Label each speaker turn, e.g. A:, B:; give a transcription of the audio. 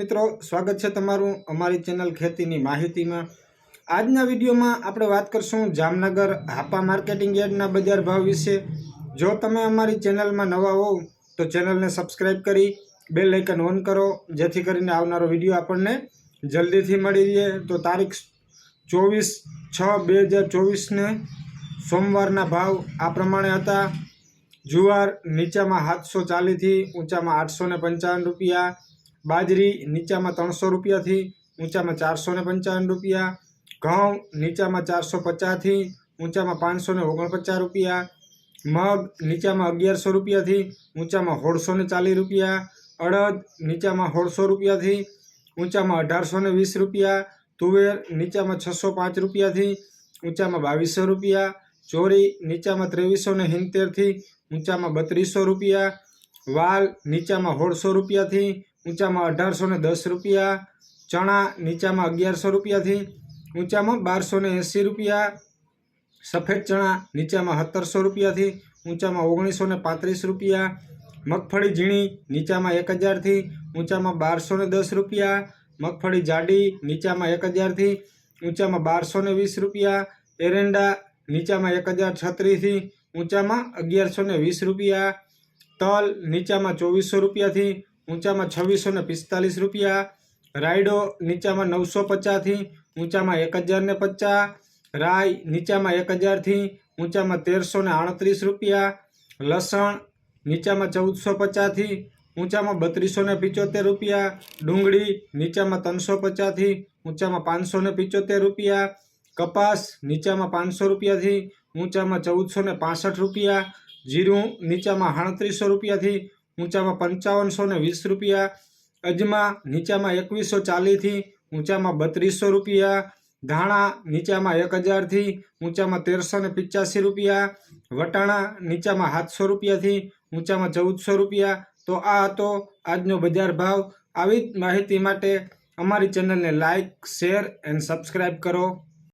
A: મિત્રો, સ્વાગત છે તમારું અમારી ચેનલ ખેતીની માહિતીમાં. આજના વિડીયોમાં આપણે વાત કરશું જામનગર હાપા માર્કેટિંગ યાર્ડના બજાર ભાવ વિશે. જો તમે અમારી ચેનલમાં નવા હોવ તો ચેનલને સબસ્ક્રાઈબ કરી બેલ આઇકન ઓન કરો, જેથી કરીને આવનારો વીડિયો આપણને જલ્દીથી મળી રહે. તો તારીખ ચોવીસ છ બે હજાર ચોવીસને સોમવારના ભાવ આ પ્રમાણે હતા. જુવાર નીચામાં સાતસો ચાલીસથી ઊંચામાં આઠસો પંચાવન રૂપિયા બાજરી નીચામાં ત્રણસો રૂપિયાથી, ઊંચામાં ચારસો ને પંચાવન રૂપિયા, ઘઉં નીચામાં ચારસો પચાસથી, ઊંચામાં પાંચસો ને ઓગણપચાસ રૂપિયા, મગ નીચામાં અગિયારસો રૂપિયાથી, ઊંચામાં સોળસો ને ચાલીસ રૂપિયા, અડદ નીચામાં સોળસો રૂપિયાથી, ઊંચામાં અઢારસો ને વીસ રૂપિયા, તુવેર નીચામાં છસો પાંચ રૂપિયાથી, ઊંચામાં બાવીસો રૂપિયા, ચોરી નીચામાં ત્રેવીસો ને સિત્તેરથી, ઊંચામાં બત્રીસો રૂપિયા, વાલ નીચામાં સોળસો રૂપિયાથી ઊંચામાં અઢારસો ને દસ રૂપિયા, ચણા નીચામાં અગિયારસો રૂપિયાથી, ઊંચામાં બારસો ને એંસી રૂપિયા, સફેદ ચણા નીચામાં સત્તરસો રૂપિયાથી, ઊંચામાં ઓગણીસો ને પાંત્રીસ રૂપિયા, મગફળી ઝીણી નીચામાં એક હજારથી, ઊંચામાં બારસો ને દસ રૂપિયા, મગફળી જાડી નીચામાં એક હજારથી, ઊંચામાં બારસો ને વીસ રૂપિયા, એરંડા નીચામાં એક હજાર છત્રીસથી, ઊંચામાં અગિયારસો ને વીસ રૂપિયા, તલ નીચામાં ચોવીસો રૂપિયાથી ઊંચામાં છવ્વીસો ને પિસ્તાલીસ રૂપિયા, રાયડો નીચામાં નવસો પચાસથી, ઊંચામાં એક હજાર ને પચાસ, રાઈ નીચામાં એક હજારથી, ઊંચામાં તેરસો ને આડત્રીસ રૂપિયા, લસણ નીચામાં ચૌદસો પચાસથી, ઊંચામાં બત્રીસો ને પિચોતેર રૂપિયા, ડુંગળી નીચામાં ત્રણસો પચાસથી, ઊંચામાં પાંચસો ને પિચોતેર રૂપિયા, કપાસ નીચામાં પાંચસો રૂપિયાથી, ઊંચામાં ચૌદસો ને પાસઠ રૂપિયા, જીરું નીચામાં સાડત્રીસો રૂપિયાથી ઊંચામાં પંચાવનસો ને વીસ રૂપિયા, અજમા નીચામાં એકવીસો ચાલીસથી, ઊંચામાં બત્રીસો રૂપિયા, ધાણા નીચામાં એક હજારથી, ઊંચામાં તેરસો ને પિચ્યાસી રૂપિયા, વટાણા નીચામાં સાતસો રૂપિયાથી, ઊંચામાં ચૌદસો રૂપિયા. તો આ હતો આજનો બજાર ભાવ. આવી જ માહિતી માટે અમારી ચેનલને લાઇક શેર એન્ડ સબસ્ક્રાઈબ કરો.